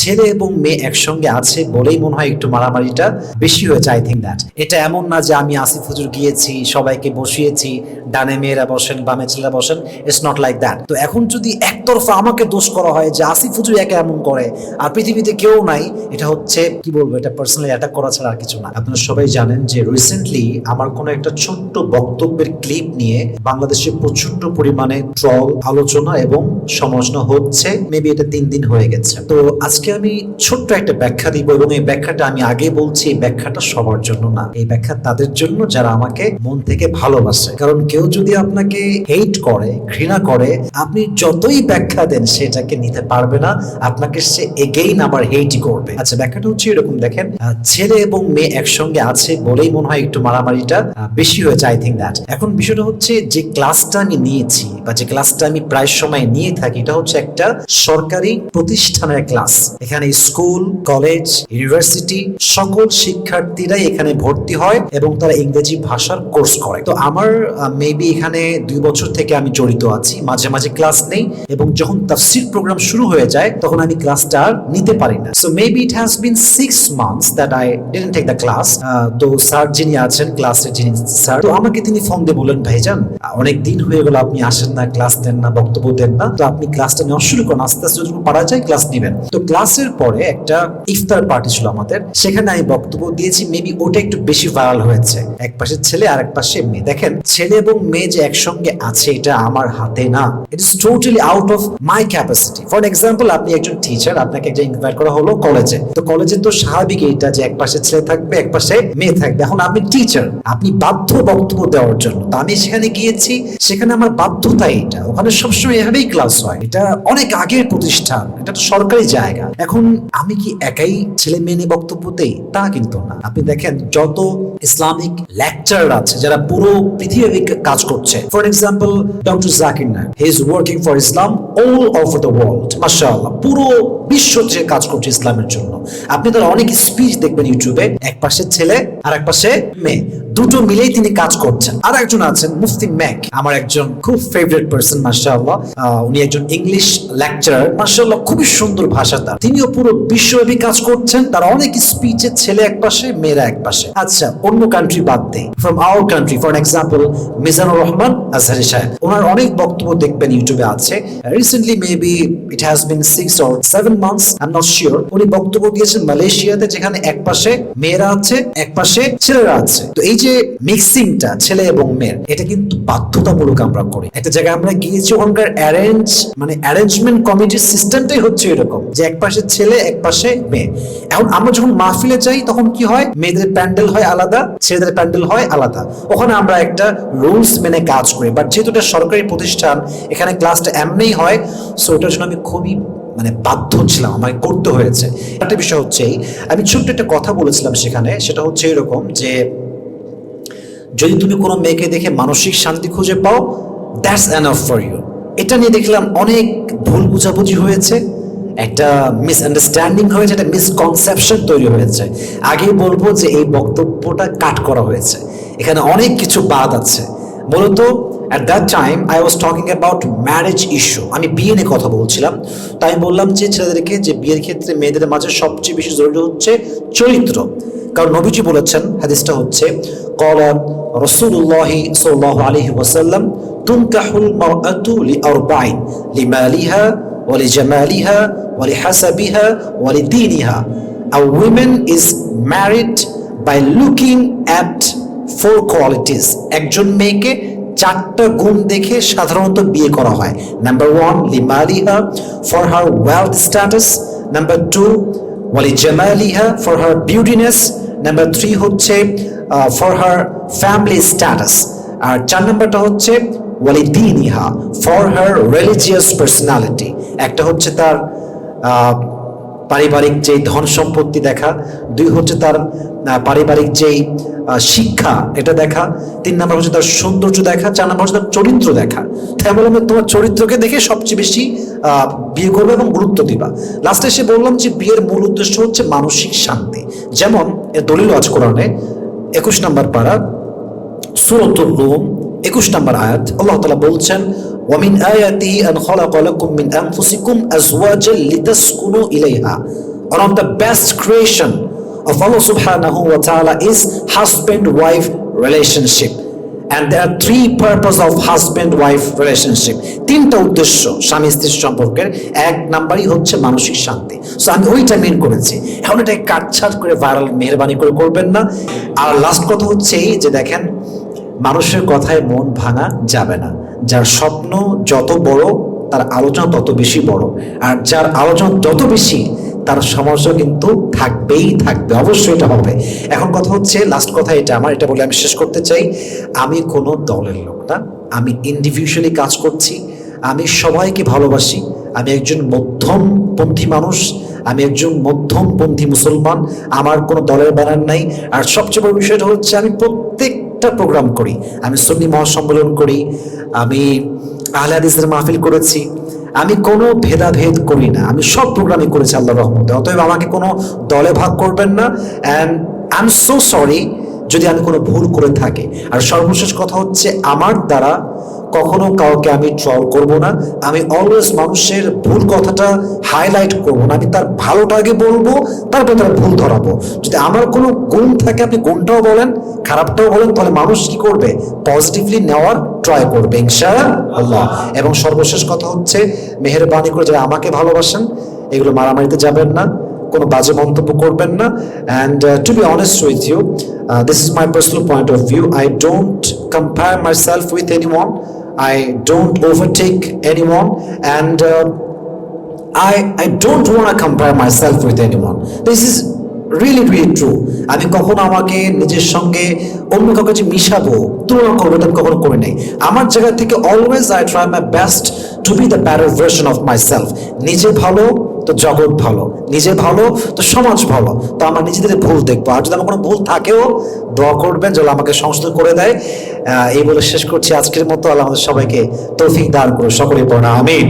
ছেলে এবং মেয়ে একসঙ্গে আছে বলেই মনে হয় একটু মারামারিটা বেশি হয়েছে আই থিঙ্ক দ্যাট এটা এমন না যে আমি আসিফ হুজুর গিয়েছি, সবাইকে বসিয়েছি, ডানে মেয়েরা বসেন, বামে ছেলেরা বসেন ইটস নট লাইক দ্যাট তো এখন যদি একতরফা আমাকে দোষ করা হয় যে আসিফ হুজুর একা এমন করে, আর পৃথিবীতে কেউ নাই, এটা হচ্ছে, কি বলব, এটা পার্সোনালি অ্যাটাক করা ছাড়া আর কিছু না। আপনারা সবাই জানেন যে রিসেন্টলি আমার কোনো একটা ছোট্ট বক্তব্যের ক্লিপ নিয়ে বাংলাদেশে প্রচণ্ড পরিমাণে ট্রল আলোচনা এবং সমালোচনা হচ্ছে মেবি এটা তিন দিন হয়ে গেছে। তো আজকে আমি ছোট্ট একটা ব্যাখ্যা দিব এবং এই ব্যাখ্যাটা আমি আগে বলছি, এই ব্যাখ্যাটা সবার জন্য না। এই ব্যাখ্যা তাদের জন্য যারা আমাকে মন থেকে ভালোবাসে। কারণ কেউ যদি আপনাকে হেট করে, ঘৃণা করে, আপনি যতই ব্যাখ্যা দেন সেটাকে নিতে পারবে না, আপনাকে সে এগেইন আবার হেটই করবে। আচ্ছা ব্যাখ্যাটা হচ্ছে এরকম, দেখেন ছেলে এবং মেয়ে একসঙ্গে আছে বলেই মনে হয় একটু মারামারিটা বেশি হয়েছে আই থিঙ্ক দ্যাট এখন বিষয়টা হচ্ছে, যে ক্লাসটা আমি নিয়েছি বা যে ক্লাসটা আমি প্রায় সময় নিয়ে থাকি, এটা হচ্ছে একটা সরকারি প্রতিষ্ঠানের ক্লাস এখানে স্কুল কলেজ ইউনিভার্সিটি সকল শিক্ষার্থীরাই এখানে ভর্তি হয় এবং তারা ইংরেজি ভাষার কোর্স করে। তো আমার মেবি এখানে দুই বছর থেকে আমি জড়িত আছি, মাঝে মাঝে ক্লাস নেই এবং যখন তাফসির প্রোগ্রাম শুরু হয়ে যায়, তখন আমি ক্লাসটা আর নিতে পারি না। So maybe it has been six months that I didn't take the class তো স্যার যিনি আছেন ক্লাসের যিনি স্যার তো আমাকে তিনি ফোন দিয়ে বললেন, ভাইজান, অনেক দিন হয়ে গেল, আপনি আসেন না ক্লাস দেন না, বক্তব্য দেন না, তো আপনি ক্লাসটা নেওয়া শুরু করুন, আস্তে আস্তে যখন পারা যায় ক্লাস নেবেন। তো ক্লাসের পরে একটা ইফতার পার্টি ছিল আমাদের। সেখানে আমি বক্তব্য দিয়েছি মেবি ওটা একটু বেশি ভাইরাল হয়েছে। এক পাশে ছেলে আর এক পাশে মেয়ে। দেখেন, ছেলে এবং মেয়ে যে একসঙ্গে আছে, এটা আমার হাতে না। It is totally out of my capacity for example আপনি একজন টিচার আপনাকে একটা ইনভাইট করা হলো কলেজে তো কলেজে তো স্বাভাবিক এটা যে এক পাশে ছেলে থাকবে, এক পাশে মেয়ে থাকবে। এখন আপনি টিচার আপনি বাধ্য বক্তব্য দেওয়ার জন্য। তো আমি সেখানে গিয়েছি, সেখানে আমার বাধ্যতা এটা ওখানে সবসময় এভাবেই ক্লাস হয়। এটা অনেক আগের প্রতিষ্ঠান। এটা তো সরকারি জায়গা। এখন আমি কি একাই ছেলে মেয়ে নিয়ে বক্তব্য দেই? তা কিন্তু না। আপনি দেখেন, যত ইসলামিক লেকচার আছে, যারা পুরো পৃথিবী কাজ করছে for example doctor Zakir Naik he is working for Islam all over the world মাশাআল্লাহ পুরো বিশ্ব যে কাজ করছে ইসলামের জন্য। আপনি তার অনেক স্পিচ দেখবেন ইউটিউবে এক পাশে ছেলে আর এক পাশে মেয়ে। দুটো মিলেই তিনি কাজ করছেন। আর একজন আছেন মুফতি ম্যাক, আমার একজন খুব ফেভারিট পার্সন মাশাআল্লাহ। উনি একজন ইংলিশ লেকচারার মাশাআল্লাহ, খুবই সুন্দর ভাষা তার। তিনিও পুরো বিশ্বব্যাপী কাজ করছেন, তার অনেক স্পিচে ছেলে এক পাশে, মেয়েরা এক পাশে। আচ্ছা অন্য কান্ট্রি বাদ দেই। From our country for example Mizanur Rahman Azhari সাহেব। ওনার অনেক বক্তব্য দেখবেন ইউটিউবে আছে। Recently maybe it has been six or seven months I am not sure উনি বক্তব্য দিয়েছেন মালয়েশিয়াতে, যেখানে এক পাশে মেয়েরা আছে, এক পাশে ছেলেরা আছে। তো এই যে মিক্সিংটা ছেলে এবং মেয়ের, এটা কিন্তু বাধ্যতামূলক আমরা করি। একটা জায়গায় আমরা গিয়েছি, ওখানকার অ্যারেঞ্জ মানে অ্যারেঞ্জমেন্ট কমিটির সিস্টেমটাই হচ্ছে এরকম যে এক পাশে ছেলে, এক পাশে মেয়ে। এখন আমরা যখন মাহফিলে যাই, তখন কি হয়? মেয়েদের প্যান্ডেল হয় আলাদা, ছেলেদের প্যান্ডেল হয় আলাদা। ওখানে আমরা একটা রুলস মেনে কাজ করি। বাট যেহেতু এটা সরকারি প্রতিষ্ঠান, এখানে ক্লাসটা এমনিই হয় সো এটার জন্য আমি খুবই মানে বাধ্য ছিলাম আমাকে করতে হয়েছে। একটা বিষয় হচ্ছে আমি ছোট্ট একটা কথা বলেছিলাম সেখানে, সেটা হচ্ছে এরকম যে যদি তুমি কোনো মেয়েকে দেখে মানসিক শান্তি খুঁজে পাও দ্যাটস এনাফ ফর ইউ এটা নিয়ে দেখলাম অনেক ভুল বুঝাবুঝি হয়েছে, একটা মিসআন্ডারস্ট্যান্ডিং হয়েছে, একটা মিসকনসেপশন তৈরি হয়েছে। আগেই বলব যে এই বক্তব্যটা কাট করা হয়েছে। এখানে অনেক কিছু বাদ আছে। মূলত at that time I was talking about marriage issue আমি বিয়ে নিয়ে কথা বলছিলাম। তাই বললাম যে ছেলেদেরকে, যে বিয়ের ক্ষেত্রে মেয়েদের মাঝে সবচেয়ে বেশি জরুরি হচ্ছে চরিত্র। কারণ নবীজি বলেছেন, হাদিসটা হচ্ছে, কলা রসুল্লাহি সাল্লাহ আলহি ওয়াসাল্লাম তুমকাহুল মারাতু লি আরবাইন লিমালিহা হাসাবিহা ওয়ালিহাসাবিহা ওয়ালিদিনিহা A woman is married by looking at four qualities একজন মেয়েকে চারটা গুণ দেখে সাধারণত বিয়ে করা হয়। Number one লিমালিহা for her wealth status number two Wali জামালিহা for her beautiness number three হচ্ছে ফর হার ফ্যামিলি স্ট্যাটাস আর চার নাম্বারটা হচ্ছে ওয়ালি দিনিহা ফর হার রিলিজিয়াস পার্সোনালিটি একটা হচ্ছে তার পারিবারিক যে ধন সম্পত্তি দেখা, দুই হচ্ছে তার পারিবারিক যেই শিক্ষা, এটা দেখা। তিন নাম্বার হচ্ছে তার সৌন্দর্য দেখা, চার নাম্বার হচ্ছে তার চরিত্র দেখা। তাই বললাম তোমার চরিত্রকে দেখে সবচেয়ে বেশি বিয়ে করবে এবং গুরুত্ব দিবা। লাস্টে এসে বললাম যে, বিয়ের মূল উদ্দেশ্য হচ্ছে মানসিক শান্তি। যেমন এর দলিল আজ কোরআনে, একুশ নাম্বার পাড়া সুরতুল রুম একুশ নম্বর আয়াত, আল্লাহ তাআলা বলছেন, ওয়ামিন আয়াতিহি আন খালাকা লাকুম মিন আনফুসিকুম আজওয়াজান লিতাসকুনু ইলাইহা। One of the best creation of Allah subhanahu wa ta'ala is husband-wife relationship. And there are three purpose of husband-wife relationship. তিনটা উদ্দেশ্য স্বামী স্ত্রীর সম্পর্কের। এক নাম্বারই হচ্ছে মানসিক শান্তি। সো আমি ওইটা মেন করেছি। এখন এটা কাটছাট করে ভাইরাল মেহরবানি করে করবেন না। আর লাস্ট কথা হচ্ছে এই যে দেখেন, মানুষের কথায় মন ভাঙা যাবে না। যার স্বপ্ন যত বড়, তার আলোচনা তত বেশি বড়। আর যার আলোচনা যত বেশি তার সমস্যা কিন্তু থাকবেই থাকবে, অবশ্যই এটা হবে। এখন কথা হচ্ছে লাস্ট কথা এটা আমার, এটা বলে আমি শেষ করতে চাই। আমি কোনো দলের লোক না, আমি ইন্ডিভিজুয়ালি কাজ করছি, আমি সবাইকে ভালোবাসি, আমি একজন মধ্যমপন্থী মানুষ, আমি একজন মধ্যমপন্থী মুসলমান, আমার কোনো দলের ব্যানার নাই। আর সবচেয়ে বড় বিষয়টা হচ্ছে, আমি প্রত্যেকটা প্রোগ্রাম করি। আমি সন্নি মহাসম্মেলন করি, আমি আহলে হাদিসের মাহফিল করেছি আমি কোনো ভেদাভেদ করি না। আমি সব প্রোগ্রামই করেছি আল্লাহ রহমতে। অতএব আমাকে কোনো দলে ভাগ করবেন না। And I am so sorry যদি আমি কোনো ভুল করে থাকি। আর সর্বশেষ কথা হচ্ছে, আমার দ্বারা কখনো কাউকে আমি ট্রল করব না। আমি অলওয়েজ মানুষের ভুল কথাটা হাইলাইট করব না। আমি তার ভালোটা আগে বলব, তারপর তার ভুল ধরাবো। যদি আমার কোনো গুণ থাকে, আপনি গুণটাও বলেন, খারাপটাও বলেন, তাহলে মানুষ কি করবে? পজিটিভলি নেওয়ার ট্রাই করবে আল্লাহ এবং সর্বশেষ কথা হচ্ছে, মেহরবানি করে যারা আমাকে ভালোবাসেন, এগুলো মারামারিতে যাবেন না, কোনো বাজে মন্তব্য করবেন না। And to be honest with you this is my personal point of view I don't compare my self with any one I don't overtake anyone, and uh, I, I don't want to compare myself with anyone. This is really really true আমি কখনো আমাকে নিজের সঙ্গে অন্য কাউকে যে মিশাবো, তুলনা করব, এটা কখনো করি নাই। আমার জায়গা থেকে always I try my best to be the better version of my self নিজে ভালো, তো জগৎ ভালো। নিজে ভালো, তো সমাজ ভালো। তো আমার নিজেদের ভুল দেখব। আর যদি আমার কোনো ভুল থাকেও, দোয়া করবেন, যেন আমাকে সংশোধন করে দেয়। এই বলে শেষ করছি আজকের মতো। আল্লাহ আমাদের সবাইকে তৌফিক দান করুন সকলে পড়া আমিন।